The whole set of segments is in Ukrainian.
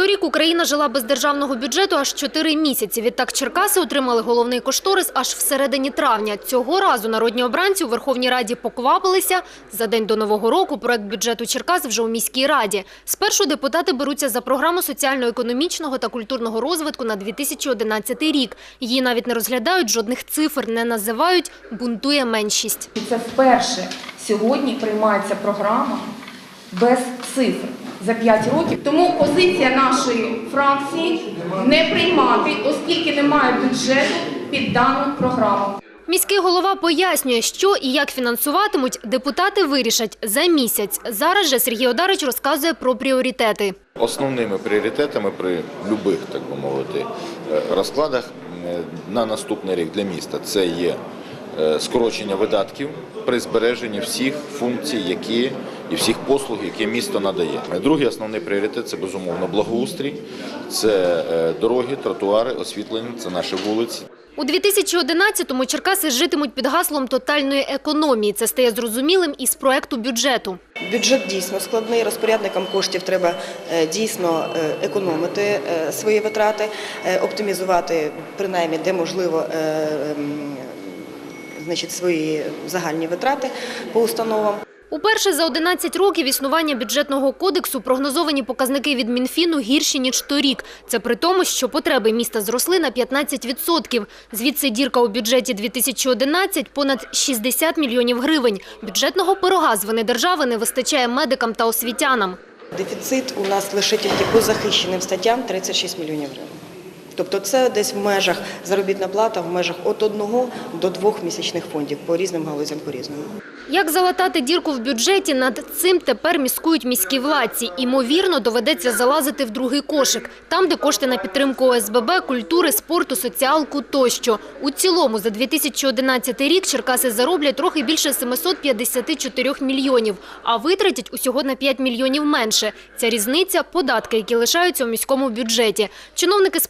Торік Україна жила без державного бюджету аж 4 місяці. Відтак Черкаси отримали головний кошторис аж всередині травня. Цього разу народні обранці у Верховній Раді поквапилися. За день до Нового року проект бюджету Черкас вже у міській раді. Спершу депутати беруться за програму соціально-економічного та культурного розвитку на 2011 рік. Її навіть не розглядають, жодних цифр не називають, бунтує меншість. Це вперше сьогодні приймається програма без цифр за 5 років. Тому позиція нашої фракції не приймати, оскільки немає бюджету під дану програму. Міський голова пояснює, що і як фінансуватимуть, депутати вирішать за місяць. Зараз же Сергій Одарич розказує про пріоритети. Основними пріоритетами при любих, так би мовити, е, розкладах на наступний рік для міста це є е, скорочення видатків при збереженні всіх функцій, які і всіх послуг, які місто надає. Другий основний пріоритет це безумовно благоустрій, це е, дороги, тротуари, освітлення, це наші вулиці. У 2011-му Черкаси житимуть під гаслом тотальної економії. Це стає зрозумілим із проекту бюджету. Бюджет дійсно складний. Розпорядникам коштів треба е, дійсно е, економити свої витрати, оптимізувати принаймні, де можливо, значить, свої загальні витрати по установам. Уперше за 11 років існування бюджетного кодексу прогнозовані показники від Мінфіну гірші, ніж торік. Це при тому, що потреби міста зросли на 15%. Звідси дірка у бюджеті 2011 – понад 60 мільйонів гривень. Бюджетного пирога з вини держави не вистачає медикам та освітянам. Дефіцит у нас лише тільки по захищеним статтям 36 мільйонів гривень. Тобто це десь в межах заробітна плата, в межах від одного до двох місячних фондів по різним галузям по-різному. Як залатати дірку в бюджеті, над цим тепер міскують міські владці. Імовірно, доведеться залазити в другий кошик. Там, де кошти на підтримку ОСББ, культури, спорту, соціалку тощо. У цілому за 2011 рік Черкаси зароблять трохи більше 754 мільйонів, а витратять усього на 5 мільйонів менше. Ця різниця – податки, які лишаються у міському бюджеті. Чиновники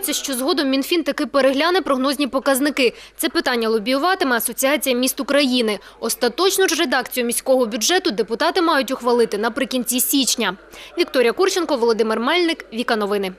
сподіваються, що згодом Мінфін таки перегляне прогнозні показники. Це питання лобіюватиме Асоціація міст України. Остаточну ж редакцію міського бюджету депутати мають ухвалити наприкінці січня. Вікторія Курченко, Володимир Мельник, Віка Новини.